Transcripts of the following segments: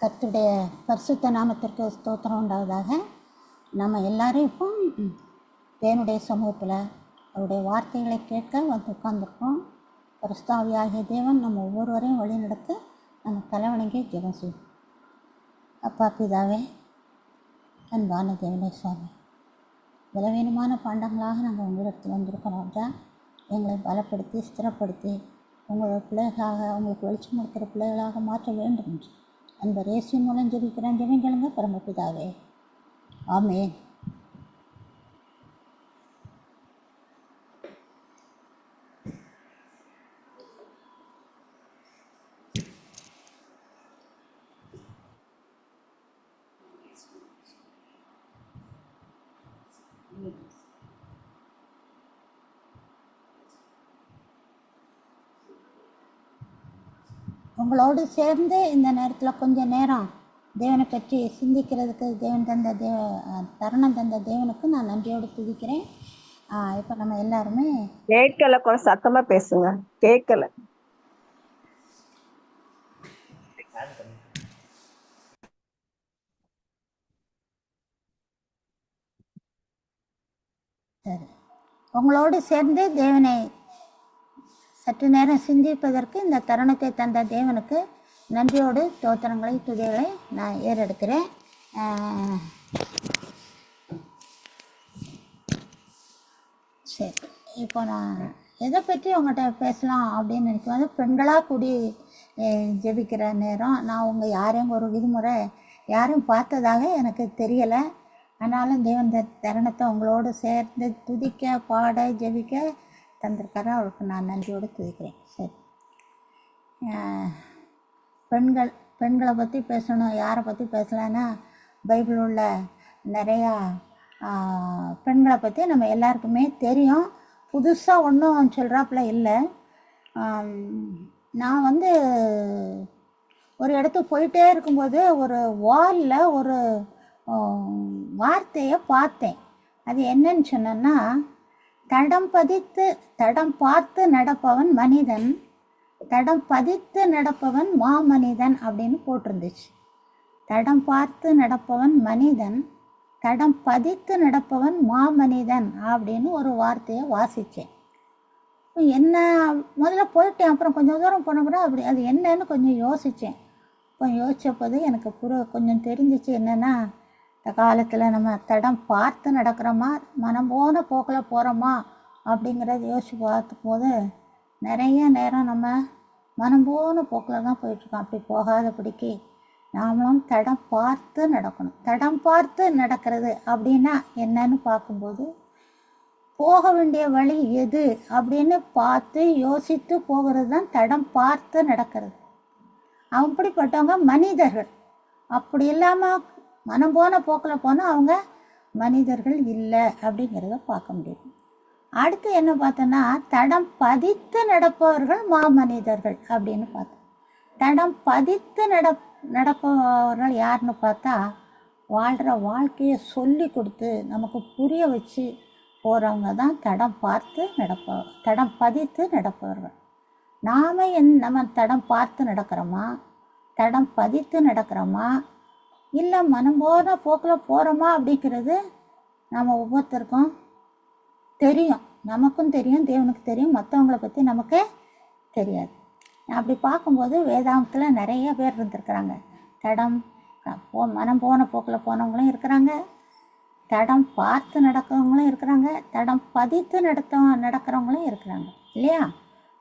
கர்த்துடைய பரிசுத்த நாமத்திற்கு ஸ்தோத்திரம் உண்டாவதாக. நம்ம எல்லாரும் இப்போ தேவனுடைய சமூகத்தில் அவருடைய வார்த்தைகளை கேட்க வந்து உட்காந்துருக்கோம் பிரஸ்தாவியாகிய தேவன் நம்ம ஒவ்வொருவரையும் வழிநடத்த நம்ம தலைவணங்கி ஜெபம் செய்வோம். அப்பா பிதாவே அன்பான தேவனே சுவாமி பலவீனமான பாண்டங்களாக நாங்கள் உங்களிடத்தில் வந்திருக்கிறோம் ராஜா. எங்களை பலப்படுத்தி ஸ்திரப்படுத்தி உங்களோட பிள்ளைகளாக உங்களுக்கு வெளிச்சம் கொடுக்குற பிள்ளைகளாக மாற்ற வேண்டும் என்று அந்த ரேசியம் மூலம் ஜெபிக்கிறேன் ஜெபிங்களுங்க பரமபிதாவே. ஆமேன். உங்களோடு சேர்ந்து இந்த நேரத்தில் கொஞ்சம் நேரம் தேவனை பற்றி சிந்திக்கிறதுக்கு தேவன் தந்த தேவ தருணம் தந்த தேவனுக்கு நான் நன்றியோடு துதிக்கிறேன். இப்போ நம்ம எல்லாருமே கேட்கல கொஞ்சம் சத்தமா பேசுங்க. கேட்கல. சரி. உங்களோடு சேர்ந்து தேவனை சற்று நேரம் சிந்திப்பதற்கு இந்த தருணத்தை தந்த தேவனுக்கு நன்றியோடு தோத்திரங்களை துதிகளை நான் ஏறெடுக்கிறேன். சரி. இப்போ நான் எதை பற்றி உங்கள்கிட்ட பேசலாம் அப்படின்னு நினைக்கும் பெண்களாக கூடி ஜெபிக்கிற நேரம். நான் உங்கள் யாரையும் ஒரு விதிமுறை யாரையும் பார்த்ததாக எனக்கு தெரியலை. ஆனாலும் தேவன் தருணத்தை உங்களோடு சேர்ந்து துதிக்க பாட ஜெபிக்க தந்திருக்காரு. அவருக்கு நான் நன்றியோடு துதிக்கிறேன். சரி. பெண்கள் பெண்களை பற்றி பேசணும் யாரை பற்றி பேசலான்னா பைபிள் உள்ள நிறையா பெண்களை பற்றி நம்ம எல்லாருக்குமே தெரியும். புதுசாக ஒன்றும் சொல்கிறாப்புல இல்லை. நான் வந்து ஒரு இடத்துக்கு போயிட்டே இருக்கும்போது ஒரு வாலில் ஒரு வார்த்தையை பார்த்தேன். அது என்னன்னு சொன்னேன்னா தடம் பதித்து தடம் பார்த்து நடப்பவன் மனிதன். தடம் பதித்து நடப்பவன் மா மனிதன் அப்படின்னு போட்டிருந்துச்சு. தடம் பார்த்து நடப்பவன் மனிதன் தடம் பதித்து நடப்பவன் மா மனிதன் அப்படின்னு ஒரு வார்த்தையை வாசித்தேன் என்ன முதல்ல போயிட்டேன் அப்புறம் கொஞ்சம் தூரம் போனப்பறம் அப்படி அது என்னன்னு கொஞ்சம் யோசித்தேன் கொஞ்சம் யோசித்தபோது எனக்கு புற கொஞ்சம் தெரிஞ்சிச்சு என்னென்னா இந்த காலத்தில் நம்ம தடம் பார்த்து நடக்கிறோமா மனம் போன போக்கில் போகிறோமா அப்படிங்கிறத யோசிச்சு பார்க்கும்போது நிறைய நேரம் நம்ம மனம் போன போக்கில் தான் போயிட்டுருக்கோம். அப்படி போகாதபடிக்கு நாமளும் தடம் பார்த்து நடக்கணும். தடம் பார்த்து நடக்கிறது அப்படின்னா என்னன்னு பார்க்கும்போது போக வேண்டிய வழி எது அப்படின்னு பார்த்து யோசித்து போகிறது தான் தடம் பார்த்து நடக்கிறது. அப்படிப்பட்டவங்க மனிதர்கள். அப்படி இல்லாமல் மனம் போன போக்கில் போனால் அவங்க மனிதர்கள் இல்லை அப்படிங்கிறத பார்க்க முடியும். அடுத்து என்ன பார்த்தோன்னா தடம் பதித்து நடப்பவர்கள் மாமனிதர்கள் அப்படின்னு பார்த்தோம். தடம் பதித்து நட நடப்பவர்கள் யாருன்னு பார்த்தா வாழ்கிற வாழ்க்கையை சொல்லி கொடுத்து நமக்கு புரிய வச்சு போகிறவங்க தான் தடம் பார்த்து நடப்ப தடம் பதித்து நடப்பவர்கள். நாம் என் நம்ம தடம் பார்த்து நடக்கிறோமா? தடம் பதித்து நடக்கிறோமா? இல்லை மனம் போன போக்கில் போகிறோமா அப்படிங்கிறது நம்ம ஒவ்வொருத்தருக்கும் தெரியும். நமக்கும் தெரியும் தேவனுக்கு தெரியும் மற்றவங்கள பற்றி நமக்கு தெரியாது. அப்படி பார்க்கும்போது வேதாந்தத்தில் நிறைய பேர் இருந்திருக்கிறாங்க. தடம் போ மனம் போன போக்கில் போனவங்களும் இருக்கிறாங்க. தடம் பார்த்து நடக்கிறவங்களும் இருக்கிறாங்க. தடம் பதித்து நடத்த நடக்கிறவங்களும் இருக்கிறாங்க. இல்லையா?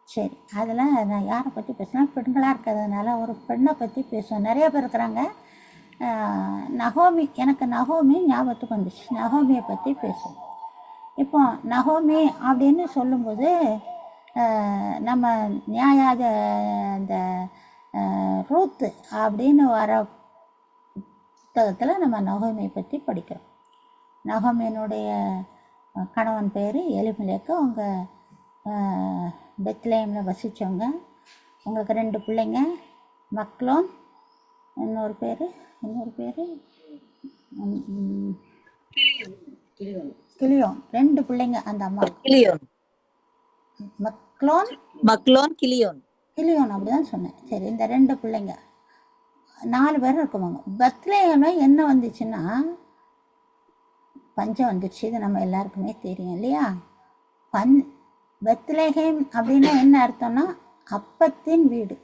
சரி அதில் நான் யாரை பற்றி பேசுகிறேன் பெண்களாக இருக்கிறதுனால ஒரு பெண்ணை பற்றி பேசுவேன் நிறைய பேர் இருக்கிறாங்க. நகோமி எனக்கு நகோமி ஞாபகத்துக்கு வந்துச்சு. நகோமியை பற்றி பேசும் இப்போ நகோமி அப்படின்னு சொல்லும்போது நம்ம நியாயாத இந்த ரூத்து அப்படின்னு வர புத்தகத்தில் நம்ம நகோமியை பற்றி படிக்கிறோம். நகோமியினுடைய கணவன் பேர் எலிமலேக்கு. அவங்க பெத்லேமில் வசித்தவங்க உங்களுக்கு ரெண்டு பிள்ளைங்க மக்களும் இன்னொரு பேர் இன்னொரு பேர் கிளியோன். ரெண்டு பிள்ளைங்க அந்த அம்மா. கிளியோன். மக்களோன் மக்லோன் கிளியோன். கிளியோன் அப்படி தான் சொன்னேன். சரி இந்த ரெண்டு பிள்ளைங்க. நாலு பேர் இருக்குவாங்க பத்லேயமில் என்ன வந்துச்சுன்னா பஞ்சம் வந்துச்சு இது நம்ம எல்லாருக்குமே தெரியும் இல்லையா? பன் பெத்லேஹேம் அப்படின்னா என்ன அர்த்தம்னா அப்பத்தின் வீடு.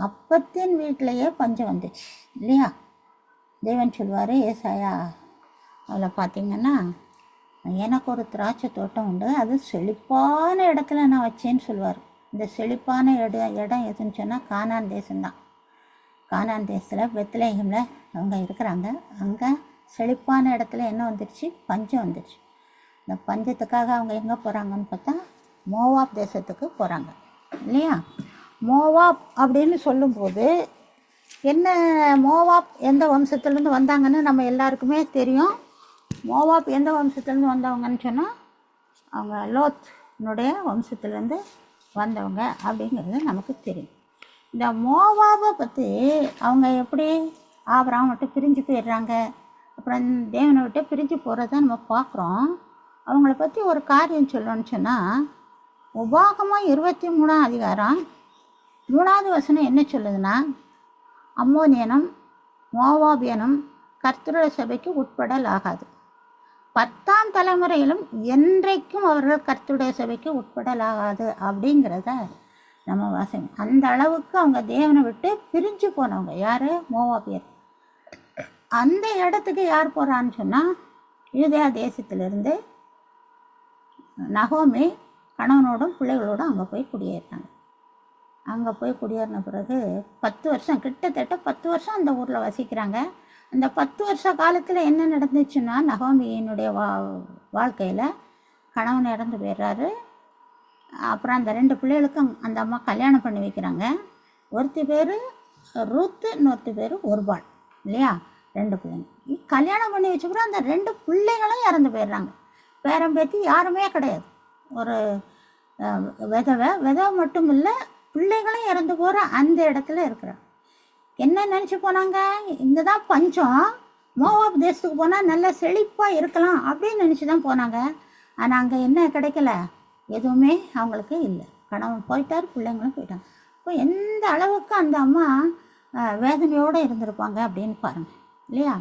அப்பத்தின் வீட்டிலையே பஞ்சம் வந்துச்சு இல்லையா? தேவன் சொல்லுவார் ஏசாயா அதில் பார்த்தீங்கன்னா எனக்கு ஒரு திராட்சை தோட்டம் உண்டு அது செழிப்பான இடத்துல நான் வச்சேன்னு சொல்லுவார் இந்த செழிப்பான இடம் இடம் எதுன்னு சொன்னால் கானான் தேசம்தான். கானான் தேசத்தில் பெத்லேஹேமில் அவங்க இருக்கிறாங்க. அங்கே செழிப்பான இடத்துல என்ன வந்துடுச்சு பஞ்சம் வந்துடுச்சு இந்த பஞ்சத்துக்காக அவங்க எங்கே போகிறாங்கன்னு பார்த்தா மோவாப் தேசத்துக்கு போகிறாங்க இல்லையா? மோவாப் அப்படின்னு சொல்லும்போது என்ன மோவாப் எந்த வம்சத்துலேருந்து வந்தாங்கன்னு நம்ம எல்லாருக்குமே தெரியும். மோவாப் எந்த வம்சத்துலேருந்து வந்தவங்கன்னு சொன்னால் அவங்க லோத்னுடைய வம்சத்துலேருந்து வந்தவங்க அப்படிங்கிறது நமக்கு தெரியும். இந்த மோவாபை பற்றி அவங்க எப்படி ஆபராம் விட்டு பிரிஞ்சு போயிடுறாங்க அப்புறம் தேவனை விட்டு பிரிஞ்சு போகிறத நம்ம பார்க்குறோம். அவங்கள பற்றி ஒரு காரியம் சொல்லணும்னு சொன்னால் உபாகமாக இருபத்தி மூணாம் அதிகாரம் மூணாவது வசனம் என்ன சொல்லுதுன்னா அம்மோனியனும் மோவாபியனும் கர்த்தருட சபைக்கு உட்படல் ஆகாது பத்தாம் தலைமுறையிலும் என்றைக்கும் அவர்கள் கர்த்தருடைய சபைக்கு உட்படல் ஆகாது அப்படிங்கிறத நம்ம வாசம் அந்த அளவுக்கு அவங்க தேவனை விட்டு பிரிஞ்சு போனவங்க யார்? மோவாபியர். அந்த இடத்துக்கு யார் போகிறான்னு சொன்னால் யூதயா தேசத்திலிருந்து நகோமி கணவனோடும் பிள்ளைகளோடும் அங்கே போய் குடியேறினாங்க. அங்கே போய் குடியேறின பிறகு பத்து வருஷம் கிட்டத்தட்ட பத்து வருஷம் அந்த ஊரில் வசிக்கிறாங்க. அந்த பத்து வருஷ காலத்தில் என்ன நடந்துச்சுன்னா நகோமியினுடைய வா வாழ்க்கையில் கணவன் இறந்து போயிடுறாரு. அப்புறம் அந்த ரெண்டு பிள்ளைகளுக்கும் அந்த அம்மா கல்யாணம் பண்ணி வைக்கிறாங்க. ஒருத்தி பேர் ரூத்து இன்னொருத்தி பேர் ஒருபாள் இல்லையா? ரெண்டு பிள்ளைங்க. கல்யாணம் பண்ணி வச்சப்பறம் அந்த ரெண்டு பிள்ளைகளும் இறந்து போயிடுறாங்க. பேரன் பேத்தி யாருமே கிடையாது. ஒரு விதவை விதவை மட்டும் இல்லை பிள்ளைகளும் இறந்து போகிற அந்த இடத்துல இருக்கிறாங்க. என்ன நினச்சி போனாங்க? இங்கே தான் பஞ்சம். மோவாப் தேசத்துக்கு போனால் நல்லா செழிப்பாக இருக்கலாம் அப்படின்னு நினச்சி தான் போனாங்க. ஆனால் அங்கே என்ன கிடைக்கல? எதுவுமே அவங்களுக்கு இல்லை. கணவன் போயிட்டார் பிள்ளைங்களும் போயிட்டாங்க. இப்போ எந்த அளவுக்கு அந்த அம்மா வேதனையோடு இருந்திருப்பாங்க அப்படின்னு பாருங்கள் இல்லையா?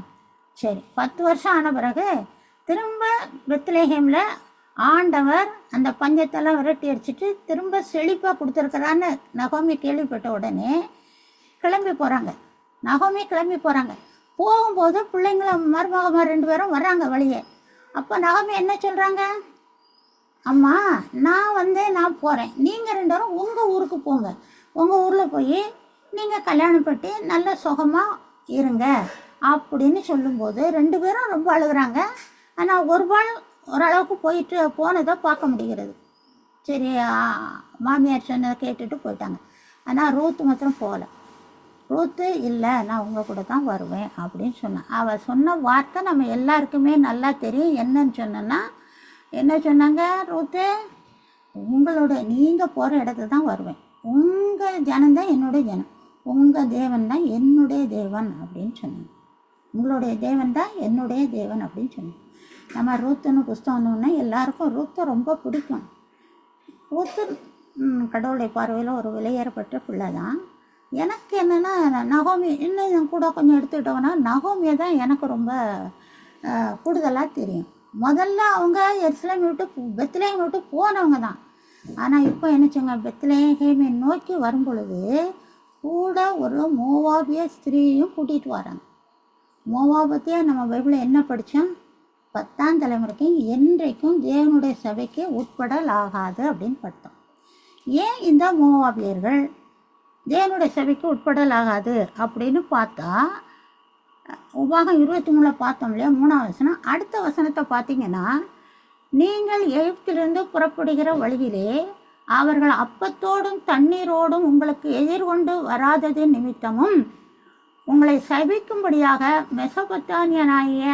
சரி பத்து வருஷம் ஆன பிறகு திரும்ப பெத்லேஹேமில் ஆண்டவர் அந்த பஞ்சத்தெல்லாம் விரட்டி அடிச்சுட்டு திரும்ப செழிப்பாக கொடுத்துருக்குறான்னு நகோமி கேள்விப்பட்ட உடனே கிளம்பி போகிறாங்க நகோமி கிளம்பி போகிறாங்க போகும்போது பிள்ளைங்கள மருமகமாக ரெண்டு பேரும் வர்றாங்க வழியே. அப்போ நகோமி என்ன சொல்கிறாங்க அம்மா நான் வந்து நான் போகிறேன் நீங்கள் ரெண்டு பேரும் உங்கள் ஊருக்கு போங்க. உங்கள் ஊரில் போய் நீங்கள் கல்யாணம் பட்டி நல்ல சுகமாக இருங்க. அப்படின்னு சொல்லும்போது ரெண்டு பேரும் ரொம்ப அழுகுறாங்க. ஆனால் ஒரு பால் ஓரளவுக்கு போயிட்டு போனதை பார்க்க முடிகிறது. சரி மாமியார் சொன்னதை கேட்டுட்டு போயிட்டாங்க. ஆனால் ரூத்து மாத்திரம் போகல. ரூத்து இல்லை நான் உங்கள் கூட தான் வருவேன் அப்படின்னு சொன்னேன். அவள் சொன்ன வார்த்தை நம்ம எல்லாருக்குமே நல்லா தெரியும். என்னன்னு சொன்னேன்னா என்ன சொன்னாங்க ரூத்து? உங்களோட நீங்கள் போகிற இடத்துல தான் வருவேன். உங்கள் ஜனந்தான் என்னுடைய ஜனம். உங்கள் தேவன் தான் என்னுடைய தேவன் அப்படின்னு சொன்னாங்க உங்களுடைய தேவன் தான் என்னுடைய தேவன் அப்படின்னு சொன்னாங்க நம்ம ரூத்துன்னு புஸ்தகம்னு எல்லாருக்கும் ரூத்தை ரொம்ப பிடிக்கும். ரூத்து கடவுளை கடவுளுடைய பார்வையில் ஒரு விலையேறப்பட்ட பிள்ளை தான் எனக்கு என்னென்னா நகோமி இன்னும் என் கூட கொஞ்சம் எடுத்துக்கிட்டோம்னா நகோமியை தான் எனக்கு ரொம்ப கூடுதலாக தெரியும். முதல்ல அவங்க எருசலேம் விட்டு பெத்லேயம் விட்டு போனவங்க தான் ஆனால் இப்போ என்னச்சுங்க பெத்லேஹேமை நோக்கி வரும் பொழுது கூட ஒரு மோவாபிய ஸ்திரீயும் கூட்டிகிட்டு வராங்க. மோவாபத்தையே நம்ம பைபிளில் என்ன படித்தோம் பத்தாம் தலைமுறைக்கு என்றைக்கும் தேவனுடைய சபைக்கு உட்படல் ஆகாது அப்படின்னு படித்தோம் ஏன் இந்த மோவாபியர்கள் தேவனுடைய சபைக்கு உட்படல் ஆகாது அப்படின்னு பார்த்தா உபாகம் இருபத்தி மூணில் பார்த்தோம் இல்லையா மூணாவது வசனம். அடுத்த வசனத்தை பார்த்தீங்கன்னா நீங்கள் எழுத்திலிருந்து புறப்படுகிற வழியிலே அவர்கள் அப்பத்தோடும் தண்ணீரோடும் உங்களுக்கு எதிர்கொண்டு வராதது நிமித்தமும் உங்களை சபிக்கும்படியாக மெசபத்தானியனாகிய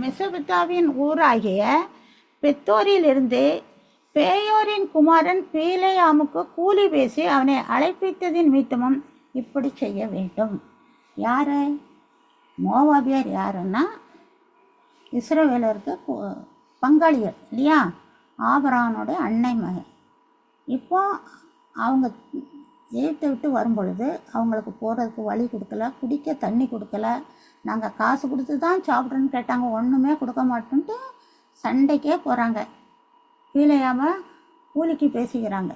மெசபத்தாவின் ஊராகிய பெத்தோரிலிருந்து பேயோரின் குமாரன் பீலையாமுக்கு கூலி பேசி அவனை அழைப்பித்ததின் நிமித்தமும் இப்படி செய்ய வேண்டும். யார்? மோவாபியர் யாருன்னா? இஸ்ரவேலருக்கு பங்காளிகள் இல்லையா? ஆபரானுடைய அன்னை மகன். இப்போ அவங்க ஏற்ற விட்டு வரும்பொழுது அவங்களுக்கு போகிறதுக்கு வழி கொடுக்கல குடிக்க தண்ணி கொடுக்கல நாங்கள் காசு கொடுத்து தான் சாப்பிட்றோன்னு கேட்டாங்க. ஒன்றுமே கொடுக்க மாட்டோன்ட்டு சண்டைக்கே போகிறாங்க பீலையாம கூலிக்கு பேசிக்கிறாங்க.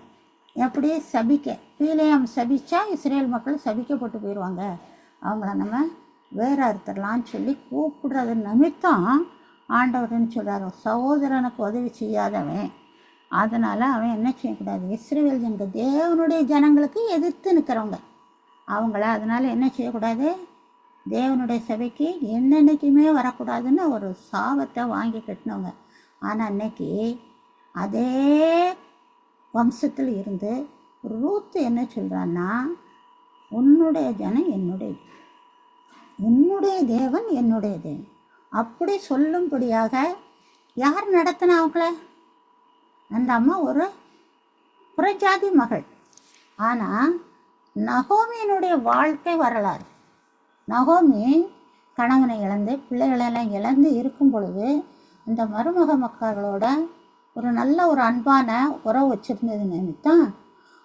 எப்படி? சபிக்க. பீலையாம் சபிச்சா இஸ்ரேல் மக்கள் சபிக்கப்பட்டு போயிடுவாங்க அவங்கள நம்ம வேற அறுத்துடலான்னு சொல்லி கூப்பிடுறது நிமித்தம் ஆண்டவர்னு சொல்கிறார் சகோதரனுக்கு உதவி செய்யாதவன். அதனால் அவன் என்ன செய்யக்கூடாது? இஸ்ரேல் ஜனங்க தேவனுடைய ஜனங்களுக்கு எதிர்த்து நிற்கிறவங்க அவங்கள அதனால் என்ன செய்யக்கூடாது? தேவனுடைய சபைக்கு என்னென்னைக்குமே வரக்கூடாதுன்னு ஒரு சாபத்தை வாங்கி கட்டினவங்க. ஆனால் அன்னைக்கு அதே வம்சத்தில் இருந்து ரூத்து என்ன சொல்கிறான்னா உன்னுடைய ஜனம் என்னுடைய உன்னுடைய தேவன் என்னுடைய தேவன் அப்படி சொல்லும்படியாக யார் நடத்தினா அவங்கள? அந்த அம்மா ஒரு புறஜாதி மகள். ஆனால் நகோமியினுடைய வாழ்க்கை வரலாறு. நகோமி கணவனை இழந்து பிள்ளைகளெல்லாம் இழந்து இருக்கும் பொழுது இந்த மருமக மக்களோட ஒரு நல்ல ஒரு அன்பான உறவு வச்சிருந்தது நிமித்தம்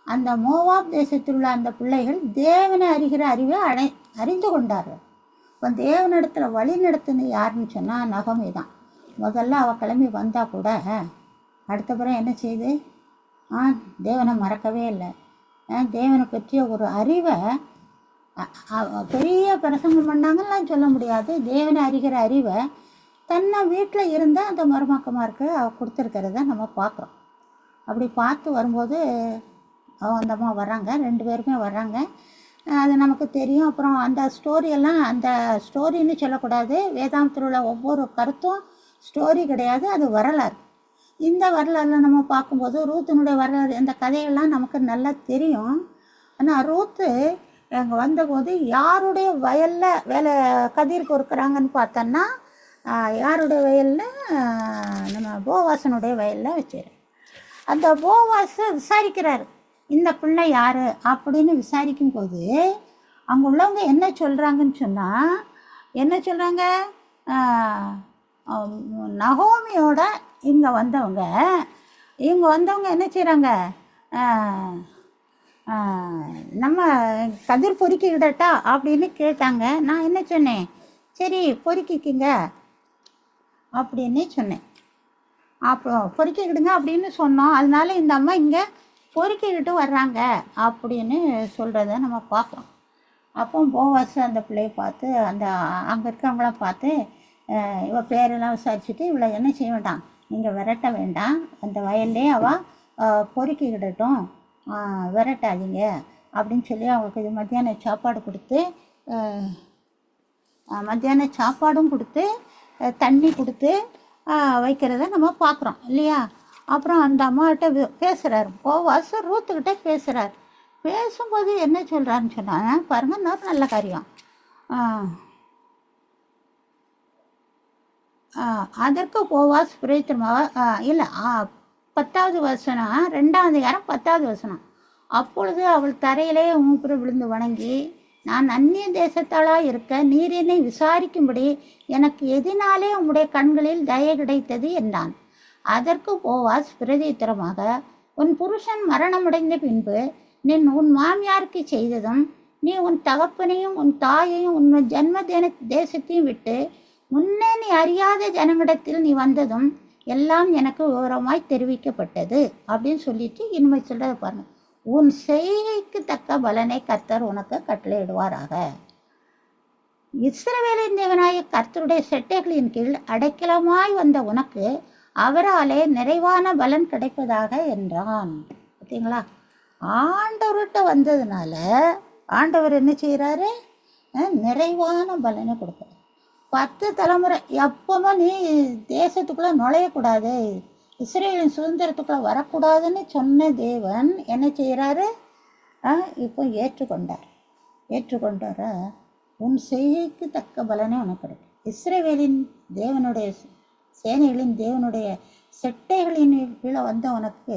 அந்த மோவாப் தேசத்தில் உள்ள அந்த பிள்ளைகள் தேவனை அறிகிற அறிவை அடை அறிந்து கொண்டார்கள். இப்போ தேவனிடத்தில் வழி நடத்துனது யாருன்னு சொன்னால் நகமே தான். முதல்ல அவள் கிளம்பி வந்தால் கூட அடுத்த பிறகு என்ன செய்யுது ஆ தேவனை மறக்கவே இல்லை. ஆ, தேவனை பற்றிய ஒரு அறிவை பெரிய பிரசங்கம் பண்ணாங்கலாம் சொல்ல முடியாது. தேவனை அறிகிற அறிவை தன்னை வீட்டில் இருந்த அந்த மருமக்கமாருக்கு அவள் கொடுத்துருக்கிறத நம்ம பார்க்குறோம். அப்படி பார்த்து வரும்போது அவ அந்த அம்மா வர்றாங்க. ரெண்டு பேருமே வர்றாங்க. அது நமக்கு தெரியும். அப்புறம் அந்த ஸ்டோரியெல்லாம் அந்த ஸ்டோரின்னு சொல்லக்கூடாது. வேதாந்தத்தில் உள்ள ஒவ்வொரு கருத்தும் ஸ்டோரி கிடையாது. அது வரலாறு. இந்த வரலாறுல நம்ம பார்க்கும்போது ரூத்தினுடைய வரலாறு இந்த கதையெல்லாம் நமக்கு நல்லா தெரியும். ஆனால் ரூத்து அங்கே வந்தபோது யாருடைய வயலில் வேலை கதிர் கொடுக்குறாங்கன்னு பார்த்தோன்னா யாருடைய வயலில்? நம்ம போவாசனுடைய வயலில் வச்சிரு அந்த போவாஸை விசாரிக்கிறாரு. இந்த பிள்ளை யார்? அப்படின்னு விசாரிக்கும் போது அங்கே உள்ளவங்க என்ன சொல்கிறாங்கன்னு சொன்னால் என்ன சொல்கிறாங்க நகோமியோட இங்கே வந்தவங்க இங்கே வந்தவங்க என்ன செய்கிறாங்க நம்ம கதிர் பொறுக்கிக்கிடட்டா அப்படின்னு கேட்டாங்க. நான் என்ன சொன்னேன்? சரி பொறுக்கிக்கிங்க அப்படின்னு சொன்னேன். அப்புறம் பொறுக்கிக்கிடுங்க அப்படின்னு சொன்னோம். அதனால இந்த அம்மா இங்கே பொறுக்கிக்கிட்டு வர்றாங்க அப்படின்னு சொல்கிறத நம்ம பார்க்குறோம் அப்போ போவாஸ் அந்த பிள்ளைய பார்த்து அந்த அங்கே இருக்கிறவங்களாம் பார்த்து இவள் இவ பேரெல்லாம் விசாரிச்சுட்டு இவளை என்ன செய்ய வேண்டாம்? நீங்கள் விரட்ட வேண்டாம். அந்த வயல்லே அவள் பொறுக்கிக்கிடட்டும். விரட்டாதீங்க. அப்படின்னு சொல்லி அவங்களுக்கு இது மத்தியான சாப்பாடு கொடுத்து மத்தியான சாப்பாடும் கொடுத்து தண்ணி கொடுத்து வைக்கிறத நம்ம பார்க்குறோம் இல்லையா? அப்புறம் அந்த அம்மாகிட்ட பேசுகிறார் கோவாசு போவாஸ் ரூத்துக்கிட்ட பேசுகிறார் பேசும்போது என்ன சொல்கிறாருன்னு சொன்னால் பாருங்கள் இன்னொரு நல்ல காரியம். அதற்கு போவாஸ் பிரேத்திரமாக இல்லை பத்தாவது வசனம் ரெண்டாவது அதிகாரம் பத்தாவது வசனம். அப்பொழுது அவள் தரையிலே மூப்புற விழுந்து வணங்கி நான் அந்நிய தேசத்தாளாக இருக்க நீர் என்னை விசாரிக்கும்படி எனக்கு எதினாலே உம்முடைய கண்களில் தய கிடைத்தது என்றான். அதற்கு போவாஸ் பிரதித்திரமாக உன் புருஷன் மரணமடைந்த பின்பு நீ உன் மாமியாருக்கு செய்ததும் நீ உன் தகப்பனையும் உன் தாயையும் உன் ஜன்ம தேசத்தையும் விட்டு முன்னே நீ அறியாத ஜனங்களிடத்தில் நீ வந்ததும் எல்லாம் எனக்கு விவரமாய் தெரிவிக்கப்பட்டது அப்படின்னு சொல்லிட்டு இனிமே சொல்கிறத பாருங்க. உன் செய்கைக்கு தக்க பலனை கர்த்தர் உனக்கு கட்டளையிடுவாராக. இஸ்ரவேலின் தேவனாய கர்த்தருடைய செட்டைகளின் கீழ் அடைக்கலமாய் வந்த உனக்கு அவராலே நிறைவான பலன் கிடைப்பதாக என்றான். பார்த்தீங்களா? ஆண்டவர்கிட்ட வந்ததுனால ஆண்டவர் என்ன செய்கிறாரு நிறைவான பலனை கொடுப்பார் பத்து தலைமுறை எப்பவுமே நீ தேசத்துக்குள்ளே நுழையக்கூடாது. இஸ்ரேலின் சுதந்திரத்துக்குள்ளே வரக்கூடாதுன்னு சொன்ன தேவன் என்ன செய்கிறாரு இப்போ ஏற்றுக்கொண்டார். ஏற்றுக்கொண்டார? உன் செய்கைக்கு தக்க பலனே உனக்கு கிடைக்கும் இஸ்ரேவேலின் தேவனுடைய சேனைகளின் தேவனுடைய செட்டைகளின் கீழே வந்த உனக்கு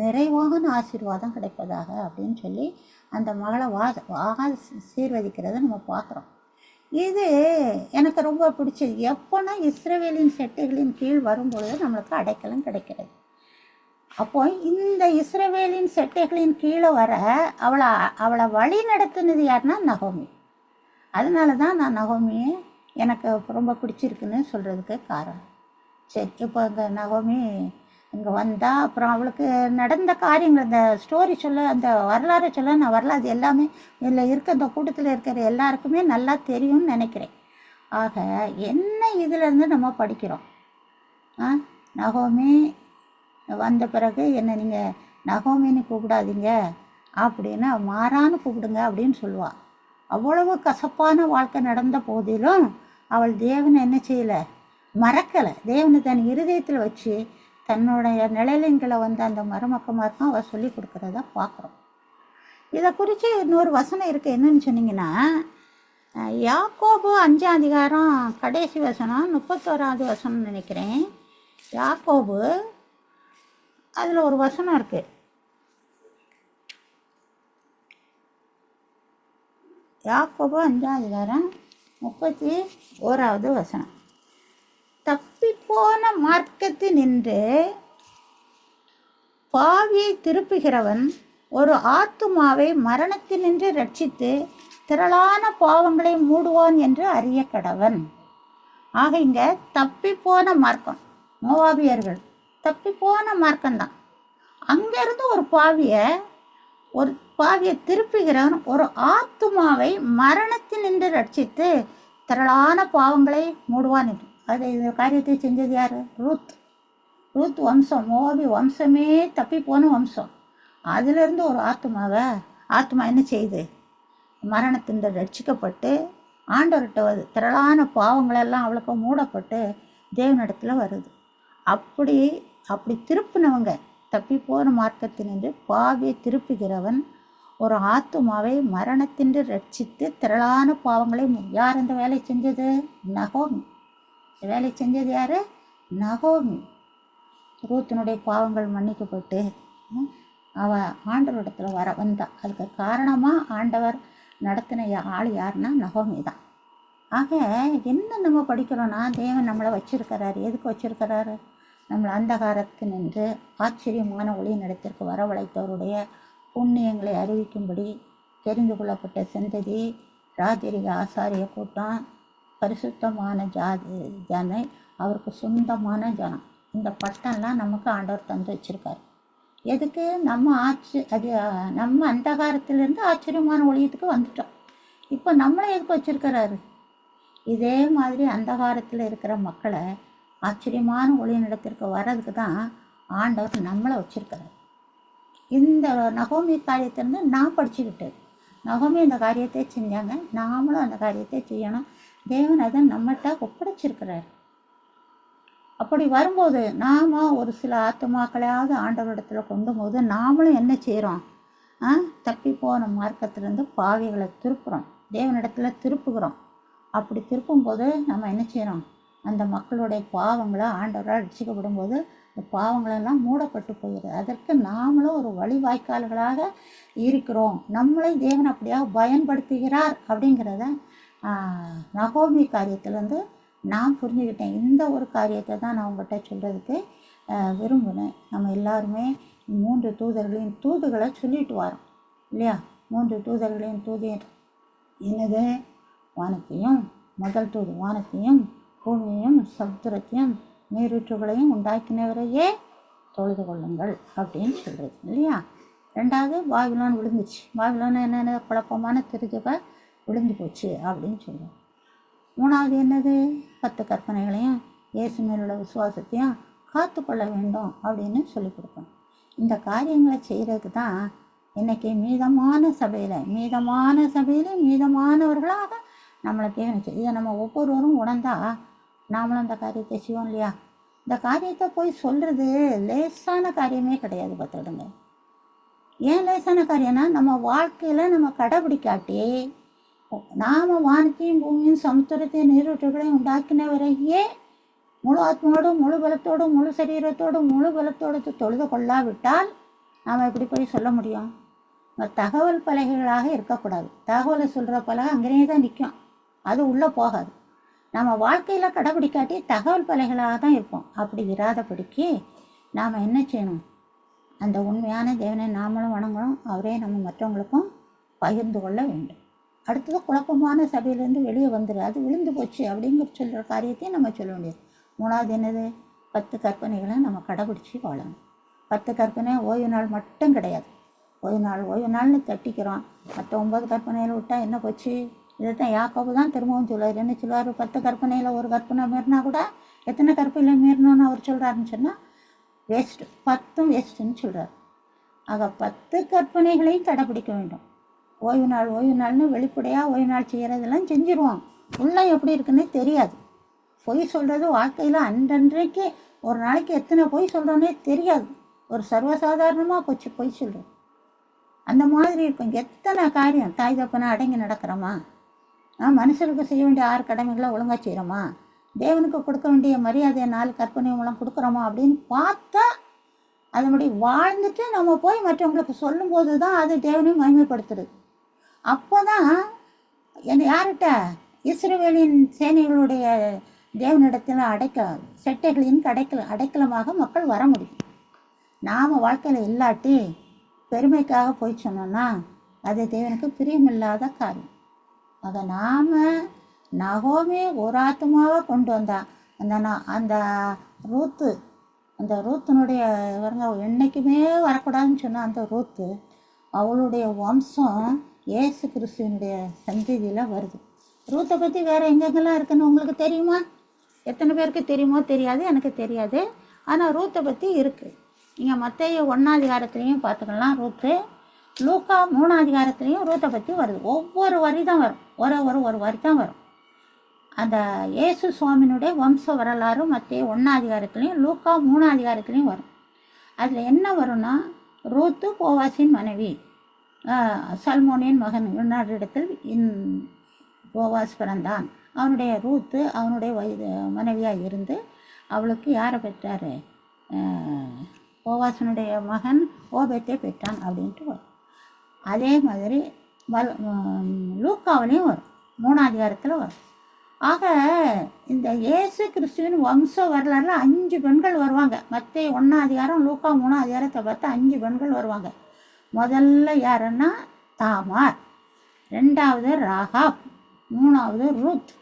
நிறைவான ஆசீர்வாதம் கிடைப்பதாக அப்படின்னு சொல்லி அந்த மகளை வா ஆசீர்வதிக்கிறத நம்ம பார்க்குறோம். இது எனக்கு ரொம்ப பிடிச்சது. எப்போனா இஸ்ரவேலின் செட்டைகளின் கீழ் வரும்பொழுது நம்மளுக்கு அடைக்கலம் கிடைக்கிறது. அப்போ இந்த இஸ்ரவேலின் செட்டைகளின் கீழே வர அவளை அவளை வழி நடத்துனது யாருன்னா நகோமி. அதனால தான் நான் நகோமியை எனக்கு ரொம்ப பிடிச்சிருக்குன்னு சொல்கிறதுக்கு காரணம். சரி இப்போ இந்த நகோமி இங்கே வந்தால் அப்புறம் அவளுக்கு நடந்த காரியங்கள் இந்த ஸ்டோரி சொல்ல அந்த வரலாறு சொல்ல நான் வரலாறு எல்லாமே இதில் இருக்க. இந்த கூட்டத்தில் இருக்கிற எல்லாருக்குமே நல்லா தெரியும்னு நினைக்கிறேன். ஆக என்ன இதிலேருந்து நம்ம படிக்கிறோம்? ஆ? நகோமி வந்த பிறகு என்ன நீங்கள் நகோமின்னு கூப்பிடாதீங்க அப்படின்னு மாறான்னு கூப்பிடுங்க அப்படின்னு சொல்லுவாள் அவ்வளவு கசப்பான வாழ்க்கை நடந்த போதிலும் அவள் தேவனை என்ன செய்யலை? மறக்கலை. தேவனை தன் இருதயத்தில் வச்சு தன்னுடைய நிழலின்களை வந்து அந்த மருமக்கமாருக்கும் அவள் சொல்லி கொடுக்குறத பார்க்குறோம். இதை குறித்து இன்னொரு வசனம் இருக்குது என்னன்னு சொன்னீங்கன்னா யாக்கோபு அஞ்சாம் அதிகாரம் கடைசி வசனம் முப்பத்தோராவது வசனம் நினைக்கிறேன். யாக்கோபு அதில் ஒரு வசனம் இருக்குது யாக்கோபு அஞ்சாம் அதிகாரம் முப்பத்தி ஓராவது வசனம். தப்பிப்போன மார்க்கத்தில் நின்று பாவியை திருப்புகிறவன் ஒரு ஆத்துமாவை மரணத்தினின்று ரட்சித்து திரளான பாவங்களை மூடுவான் என்று அறிய கடவன். ஆக இங்க தப்பிப்போன மார்க்கம். மோவாபியர்கள் தப்பிப்போன மார்க்கம்தான். அங்கேருந்து ஒரு பாவியை ஒரு பாவியை திருப்புகிறவன் ஒரு ஆத்துமாவை மரணத்தினின்று ரட்சித்து திரளான பாவங்களை மூடுவான் என்று. அது இந்த காரியத்தை செஞ்சது யார்? ரூத். ரூத் வம்சம் மோபி வம்சமே தப்பி போன வம்சம். அதிலிருந்து ஒரு ஆத்மாவை ஆத்மா என்ன செய்யுது மரணத்தின் ரட்சிக்கப்பட்டு ஆண்டவர்கிட்ட வருது திரளான பாவங்களெல்லாம் அவளுக்கு மூடப்பட்டு தேவனிடத்தில் வருது. அப்படி அப்படி திருப்பினவங்க தப்பி போன மார்க்கத்தினின்று பாவியை திருப்புகிறவன் ஒரு ஆத்துமாவை மரணத்தின்று ரட்சித்து திரளான பாவங்களை யார் அந்த வேலை செஞ்சது? நகோமி வேலை செஞ்சது யார்? நகோமி. ரூத்தினுடைய பாவங்கள் மன்னிக்கப்பட்டு அவள் அவ ஆண்டவரிடத்துல வர வந்தா. அதுக்கு காரணமாக ஆண்டவர் நடத்தின ஆள் யாருன்னா நகோமி தான். ஆக என்ன நம்ம படிக்கிறோன்னா தேவன் நம்மளை வச்சிருக்கிறாரு. எதுக்கு வச்சிருக்கிறாரு? நம்மளை அந்தகாரத்து நின்று ஆச்சரியமான ஒளி நடத்திற்கு வரவழைத்தவருடைய புண்ணியங்களை அறிவிக்கும்படி தெரிந்து கொள்ளப்பட்ட சந்ததி ராஜரிக ஆசாரிய கூட்டம் பரிசுத்தமான ஜாதி ஜனை அவருக்கு சொந்தமான ஜனம். இந்த பட்டம்லாம் நமக்கு ஆண்டவர் தந்து வச்சிருக்காரு. எதுக்கு? நம்ம ஆச்சு அது நம்ம நம்ம அந்தகாரத்திலிருந்து ஆச்சரியமான ஒளியத்துக்கு வந்துட்டோம். இப்போ நம்மளை எதுக்கு வச்சிருக்கிறாரு? இதே மாதிரி அந்தகாரத்தில் இருக்கிற மக்களை ஆச்சரியமான ஒளி நடத்திற்கு வர்றதுக்கு தான் ஆண்டவர் நம்மளை வச்சுருக்கிறார். இந்த நகோமி காரியத்திலிருந்து நான் படிச்சுக்கிட்டது நகோமி இந்த காரியத்தை செஞ்சாங்க. நாமளும் அந்த காரியத்தை செய்யணும். தேவன் அதை நம்மகிட்ட ஒப்படைச்சிருக்கிறார். அப்படி வரும்போது நாம ஒரு சில ஆத்துமாக்களையாவது ஆண்டவரிடத்துல கொண்டு போது நாமளும் என்ன செய்கிறோம் ஆ தப்பி போன மார்க்கத்திலேருந்து பாவிகளை திருப்புறோம். தேவனிடத்துல திருப்புகிறோம். அப்படி திருப்பும்போது நம்ம என்ன செய்கிறோம் அந்த மக்களுடைய பாவங்களை ஆண்டவரால் அடிச்சுக்கப்படும்போது அந்த இந்த பாவங்களெல்லாம் மூடப்பட்டு போயிடுது. அதற்கு நாமளும் ஒரு வழிவாய்க்கால்களாக இருக்கிறோம். நம்மளை தேவன் அப்படியாக பயன்படுத்துகிறார் அப்படிங்கிறத நகோமி காரியத்திலேருந்து நான் புரிஞ்சுக்கிட்டேன். இந்த ஒரு காரியத்தை தான் நான் உங்கள்கிட்ட சொல்கிறதுக்கு விரும்பினேன். நம்ம எல்லாருமே மூன்று தூதர்களின் தூதுகளை சொல்லிட்டு வரோம். இல்லையா? மூன்று தூதர்களின் தூது என்னது? வானத்தையும் முதல் தூது வானத்தையும் பூமியையும் சமுத்திரத்தையும் நீரூற்றுகளையும் உண்டாக்கினவரையே தொழுது கொள்ளுங்கள் அப்படின்னு சொல்கிறது இல்லையா? ரெண்டாவது பாபிலான் விழுந்துச்சு. பாபிலான் என்னென்ன குழப்பமான திருஜபை விழுந்து போச்சு அப்படின்னு சொல்லுவோம் மூணாவது என்னது? பத்து கற்பனைகளையும் இயேசு மேலுள்ள விசுவாசத்தையும் காத்துக்கொள்ள வேண்டும் அப்படின்னு சொல்லி கொடுப்போம் இந்த காரியங்களை செய்கிறதுக்கு தான் இன்னைக்கு மீதமான சபையில் மீதமான சபையில் மீதமானவர்களாக நம்மளை தேவனிச்சு இதை நம்ம ஒவ்வொருவரும் உணர்ந்தால் நாமளும் அந்த காரியத்தை செய்வோம் இல்லையா? இந்த காரியத்தை போய் சொல்கிறது லேசான காரியமே கிடையாது பார்த்துடுங்க ஏன் லேசான காரியம்னா நம்ம வாழ்க்கையில் நம்ம கடைபிடிக்காட்டி நாம் வானத்தையும் பூமியும் சமுத்திரத்தையும் நீரூற்றுகளையும் உண்டாக்கினவரையே முழு ஆத்மாவோடும் முழு பலத்தோடும் முழு சரீரத்தோடும் முழு பலத்தோடு தொழுது கொள்ளாவிட்டால் நாம் எப்படி போய் சொல்ல முடியும்? தகவல் பலகைகளாக இருக்கக்கூடாது. தகவலை சொல்கிற பலகை அங்கேயே தான் நிற்கும். அது உள்ளே போகாது. நம்ம வாழ்க்கையில் கடைபிடிக்காட்டி தகவல் பலகைகளாக தான் இருப்போம். அப்படி இராதபடிக்கு நாம் என்ன செய்யணும்? அந்த உண்மையான தேவனை நாமளும் வணங்கணும். அவரே நம்ம மற்றவங்களுக்கும் பகிர்ந்து கொள்ள வேண்டும். அடுத்தது குழப்பமான சபையிலேருந்து வெளியே வந்துடு அது விழுந்து போச்சு அப்படிங்கிற சொல்கிற காரியத்தையும் நம்ம சொல்ல வேண்டியது. மூணாவது என்னது? பத்து கற்பனைகளை நம்ம கடைபிடிச்சி வாழணும். பத்து கற்பனை ஓய்வு நாள் மட்டும் கிடையாது. ஓய்வு நாள் ஓய்வு நாள்னு தட்டிக்கிறோம் மற்ற ஒம்பது கற்பனையில் விட்டால் என்ன போச்சு? இதைத்தான் யாக்கோபு தான் திரும்பவும் சொல்லுவார். என்ன சொல்லுவார்? பத்து கற்பனையில் ஒரு கற்பனை மீறினா கூட எத்தனை கற்பனையில் மீறணும்னு அவர் சொல்கிறாருன்னு சொன்னால் வேஸ்ட்டு பத்தும் வேஸ்ட்டுன்னு சொல்கிறார் ஆக பத்து கற்பனைகளையும் கடைப்பிடிக்க வேண்டும். ஓய்வு நாள் ஓய்வு நாள்னு வெளிப்படையாக ஓய்வு நாள் செய்கிறதெல்லாம் செஞ்சுருவோம் உள்ளே எப்படி இருக்குன்னே தெரியாது. பொய் சொல்கிறது வாழ்க்கையில் அன்றன்றைக்கு ஒரு நாளைக்கு எத்தனை பொய் சொல்கிறோன்னே தெரியாது. ஒரு சர்வசாதாரணமாக போச்சு பொய் சொல்கிறோம் அந்த மாதிரி இருக்கும். எத்தனை காரியம்? தாய் தப்பனை அடங்கி நடக்கிறோமா? நான் மனுஷனுக்கு செய்ய வேண்டிய ஆறு கடமைகளை ஒழுங்காக செய்கிறோமா தேவனுக்கு கொடுக்க வேண்டிய மரியாதையை நாலு கற்பனை மூலம் கொடுக்குறோமா அப்படின்னு பார்த்தா அதனுடைய வாழ்ந்துட்டு நம்ம போய் மற்றவங்களுக்கு சொல்லும்போது தான் அது தேவனையும் மகிமைப்படுத்துறது அப்போ தான் என்ன யார்கிட்ட இஸ்ரவேலின் சேனைகளுடைய தேவனிடத்தில் அடைக்க செட்டைகளின் அடைக்கல அடைக்கலமாக மக்கள் வர முடியும். நாம் வாழ்க்கையில் இல்லாட்டி பெருமைக்காக போய் சொன்னோன்னா அது தேவனுக்கு பிரியமில்லாத காரியம். ஆக நாம் நகோமே ஒரு ஆத்மாவை கொண்டு வந்தா அந்த அந்த ரூத்து அந்த ரூத்தினுடைய இவருங்க என்னைக்குமே வரக்கூடாதுன்னு சொன்னால் அந்த ரூத்து அவளுடைய வம்சம் இயேசு கிறிஸ்துவனுடைய சந்ததியெல்லாம் வருது. ரூத்தை பற்றி வேறு எங்கெங்கெல்லாம் இருக்குன்னு உங்களுக்கு தெரியுமா? எத்தனை பேருக்கு தெரியுமோ தெரியாது எனக்கு தெரியாது. ஆனால் ரூத்தை பற்றி இருக்குது நீங்கள் மற்ற ஒன்றாதிகாரத்துலேயும் பார்த்துக்கலாம். ரூத்து லூக்கா மூணாதிகாரத்துலேயும் ரூத்தை பற்றி வருது. ஒவ்வொரு வரி தான் வரும். ஒரு ஒரு ஒரு வரி தான் வரும். அந்த இயேசு சுவாமியினுடைய வம்ச வரலாறு மற்ற ஒன்றாதிகாரத்துலேயும் லூக்கா மூணாதிகாரத்துலேயும் வரும். அதில் என்ன வரும்னா ரூத்து போவாசின் மனைவி. சல்மோனின் மகன் இடத்தில் இன் போவாஸ் பிறந்தான். அவனுடைய ரூத்து அவனுடைய வயது மனைவியாக இருந்து அவளுக்கு யாரை பெற்றார்? போவாசனுடைய மகன் ஓபத்தை பெற்றான் அப்படின்ட்டு வரும். அதே மாதிரி மல் லூக்காவிலையும் வரும். மூணாதிகாரத்தில் வரும். ஆக இந்த இயேசு கிறிஸ்துவின் வம்ச வரலாறுல அஞ்சு பெண்கள் வருவாங்க. மற்ற ஒன்றாதிகாரம் லூக்கா மூணாதிகாரத்தை பார்த்தா அஞ்சு பெண்கள் வருவாங்க. முதல்ல யாருன்னா தாமார். ரெண்டாவது ராகாப் மூணாவது ரூத்.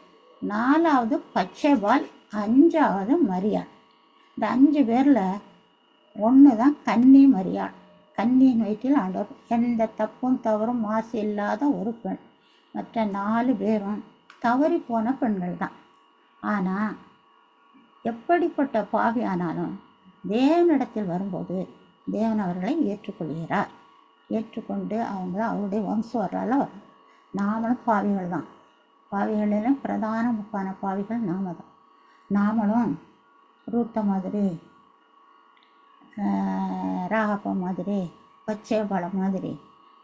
நாலாவது பச்சைபால். அஞ்சாவது மரியாள் இந்த அஞ்சு பேரில் ஒன்று தான் கன்னி மரியாள் கன்னியின் வயிற்றில் ஆண்டவர் எந்த தப்பும் தவறும் மாசு இல்லாத ஒரு பெண். மற்ற நாலு பேரும் தவறி போன பெண்கள் தான் ஆனால் எப்படிப்பட்ட பாவி ஆனாலும் தேவனிடத்தில் வரும்போது தேவன் அவர்களை ஏற்றுக்கொள்கிறார். ஏற்றுக்கொண்டு அவங்கள அவருடைய வம்சம் வரலாறு வரும் நாமளும் பாவிகள் தான். பாவிகளிலும் பிரதான முக்கான பாவிகள் நாம தான். நாமளும் ரூத்த மாதிரி ராகப்பா மாதிரி பச்சைபாலம் மாதிரி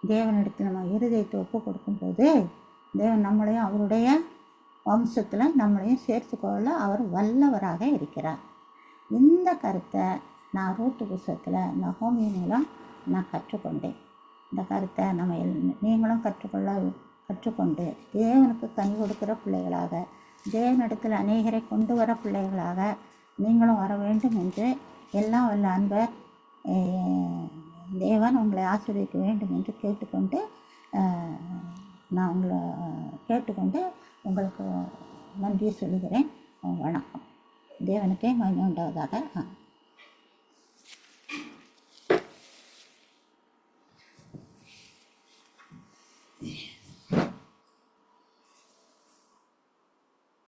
தேவனிடத்தில் நம்ம இருதயத்தை ஒப்பு கொடுக்கும்போது தேவன் நம்மளையும் அவருடைய வம்சத்தில் நம்மளையும் சேர்த்துக்கொள்ள அவர் வல்லவராக இருக்கிறார். இந்த கருத்தை நான் ரூத்து புஸ்தகத்தில் நகோமி மூலம் நான் கற்றுக்கொண்டேன். இந்த கருத்தை நம்ம நீங்களும் கற்றுக்கொள்ள கற்றுக்கொண்டு தேவனுக்கு கனி கொடுக்கிற பிள்ளைகளாக தேவனிடத்தில் அநேகரை கொண்டு வர பிள்ளைகளாக நீங்களும் வர வேண்டும் என்று எல்லாம் வல்ல அன்பர் தேவன் உங்களை ஆசிர்வதிக்க வேண்டும் என்று கேட்டுக்கொண்டு நான் உங்களை கேட்டுக்கொண்டு உங்களுக்கு நன்றி சொல்லுகிறேன். வணக்கம். தேவனுக்கே மகிமை